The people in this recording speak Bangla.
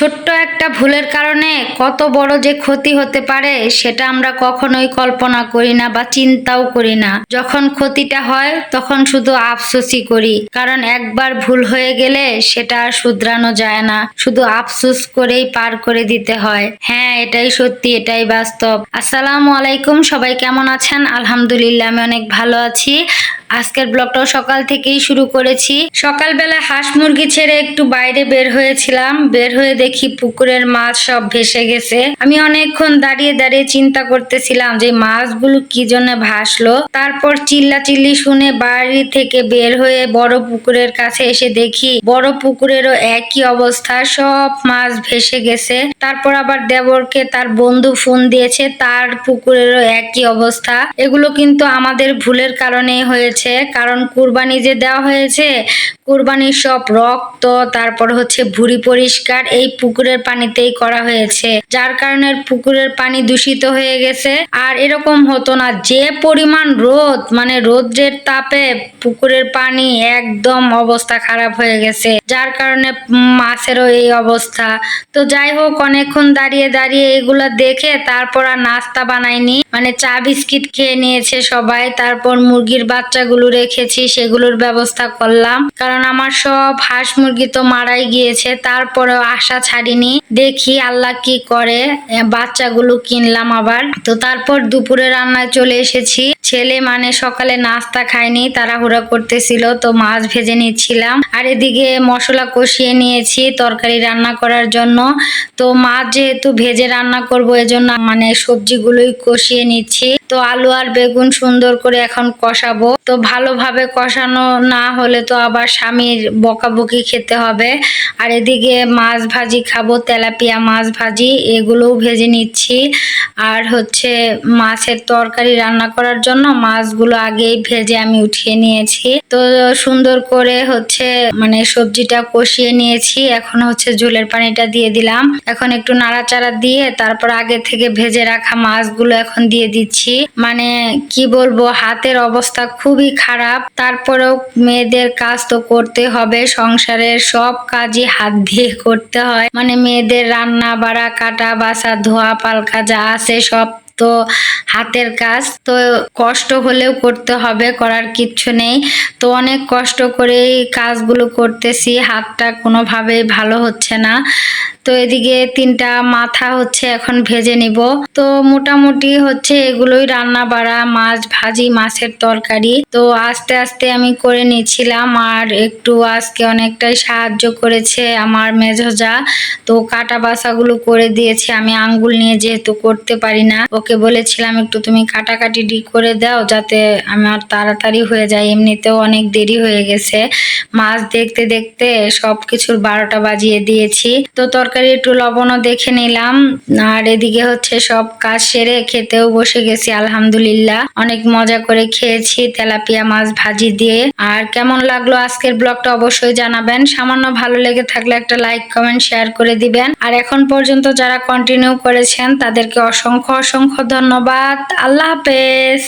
ছোট্ট একটা ভুলের কারণে কত বড় যে ক্ষতি হতে পারে, সেটা আমরা কখনোই কল্পনা করি না বা চিন্তাও করি না। যখন ক্ষতিটা হয়, তখন শুধু আফসোসই করি। কারণ একবার ভুল হয়ে গেলে সেটা আর শুধরানো যায় না। শুধু আফসোস করেই পার করে দিতে হয়। হ্যাঁ এটাই সত্যি, এটাই বাস্তব। আসসালামু আলাইকুম, সবাই কেমন আছেন? আলহামদুলিল্লাহ, আমি অনেক ভালো আছি। আজকের ব্লগটাও সকাল থেকেই শুরু করেছি। সকালবেলা হাঁস মুরগি ছেড়ে একটু বাইরে বের হয়েছিলাম। বের হয়ে দেখি পুকুরের মাছ সব ভেসে গেছে। আমি অনেকক্ষণ দাঁড়িয়ে দাঁড়িয়ে চিন্তা করতেছিলাম যে, মাছগুলো কি জন্য ভাসলো? তারপর চিল্লা চিল্লি শুনে বাড়ি থেকে বের হয়ে বড় পুকুরের কাছে এসে দেখি, বড় পুকুরেরও একই অবস্থা। সব মাছ ভেসে গেছে। তারপর আবার দেবরকে তার বন্ধু ফোন দিয়েছে, তার পুকুরেরও একই অবস্থা। এগুলো কিন্তু আমাদের ভুলের কারণে হয়েছে। কারণ কুরবানি যে দেওয়া হয়েছে, কুরবানির সব রক্ত, তারপর হচ্ছে ভুড়ি পরিষ্কার, এই পুকুরের পানিতেই করা হয়েছে। যার কারণে পুকুরের পানি দূষিত হয়ে গেছে। আর এরকম হতো না, যে পরিমাণ রোদ মানে রোদ্রের তাপে পুকুরের পানি একদম অবস্থা খারাপ হয়ে গেছে। যার কারণে মাছেরও এই অবস্থা। তো যাই হোক, অনেকক্ষণ দাঁড়িয়ে দাঁড়িয়ে এগুলো দেখে তারপর আর নাস্তা বানায়নি। মানে চা বিস্কিট খেয়ে নিয়েছে সবাই। তারপর মুরগির বাচ্চাগুলো রেখেছি, সেগুলোর ব্যবস্থা করলাম। কারণ আমার সব হাঁস মুরগি তো মারাই গিয়েছে, তারপরেও আশা ছাড়িনি। দেখি আল্লাহ কি করে। বাচ্চাগুলো কিনলাম আবার। তো তারপর দুপুরে রান্নায় চলে এসেছি। ছেলে মানে সকালে নাস্তা খায়নি, তাড়াহুড়া করতেছিল, তো মাছ ভেজে নিচ্ছিলাম। আর এদিকে মশলা কষিয়ে নিয়েছি, তরকারি রান্না করার জন্য। তো মাছ যেহেতু ভেজে রান্না করব, এজন্য মানে সবজিগুলোই কষিয়ে নিচ্ছি। তো আলু আর বেগুন সুন্দর করে এখন কষাবো। তো ভালোভাবে কষানো না হলে তো আবার স্বামীর বকাবকি খেতে হবে। আর এদিকে মাছ ভাজি খাব, তেলাপিয়া মাছ ভাজি, এগুলোও ভেজে নিচ্ছি। আর হচ্ছে মাছের তরকারি রান্না করার জন্য মাছগুলো আগেই ভেজে আমি উঠিয়ে নিয়েছি। তো সুন্দর করে হচ্ছে মানে সবজিটা কষিয়ে নিয়েছি। এখন হচ্ছে ঝোলের পানিটা দিয়ে দিলাম। এখন একটু নাড়াচাড়া দিয়ে তারপর আগে থেকে ভেজে রাখা মাছগুলো এখন দিয়ে দিচ্ছি। মানে কি বলব, হাতের অবস্থা খুবই খারাপ। তারপরেও মেয়েদের কাজ তো করতে হবে। সংসারের সব কাজই হাত দিয়ে করতে হয়। মানে মেয়েদের রান্না, বাড়া, কাটা বাসা ধোয়া, পালকা যা আছে সব তো হাতের কাজ। তো কষ্ট হলেও করতে হবে, করার কিচ্ছু নেই। তো অনেক কষ্ট করে কাজগুলো করতেছি, হাতটা কোনোভাবেই ভালো হচ্ছে না। তো এদিকে তিনটা মাথা হচ্ছে এখন ভেজে নিব। তো মোটামুটি হচ্ছে এগুলোই রান্না বাড়া, মাছ ভাজি, মাছের তরকারি। তো আস্তে আস্তে আমি করে নিয়েছিলাম আর একটু আজকে অনেকটাই সাহায্য করেছে আমার মেঝোজা তো কাটা বাসাগুলো করে দিয়েছে। আমি আঙ্গুল নিয়ে যেহেতু করতে পারি না, ওকে বলেছিলাম একটু তুমি কাটাকাটি ডি করে দাও যাতে আমার তাড়াতাড়ি হয়ে যায় এমনিতেও অনেক দেরি হয়ে গেছে। মাছ দেখতে দেখতে সবকিছুর বারোটা বাজিয়ে দিয়েছি। তো তরকারি একটু লবণও দেখে নিলাম। আর এদিকে হচ্ছে সব কাজ সেরে খেতেও বসে গেছি, আলহামদুলিল্লাহ। অনেক মজা করে খেয়েছি, তেলাপিয়া মাছ ভাজি দিয়ে। আর কেমন লাগল আজকের ব্লগটা অবশ্যই জানাবেন। সামান্য ভালো লেগে থাকলে একটা লাইক, কমেন্ট, শেয়ার করে দিবেন। আর এখন পর্যন্ত যারা কন্টিনিউ করেছেন, তাদেরকে অসংখ্য অসংখ্য ধন্যবাদ। আল্লাহ হাফেজ।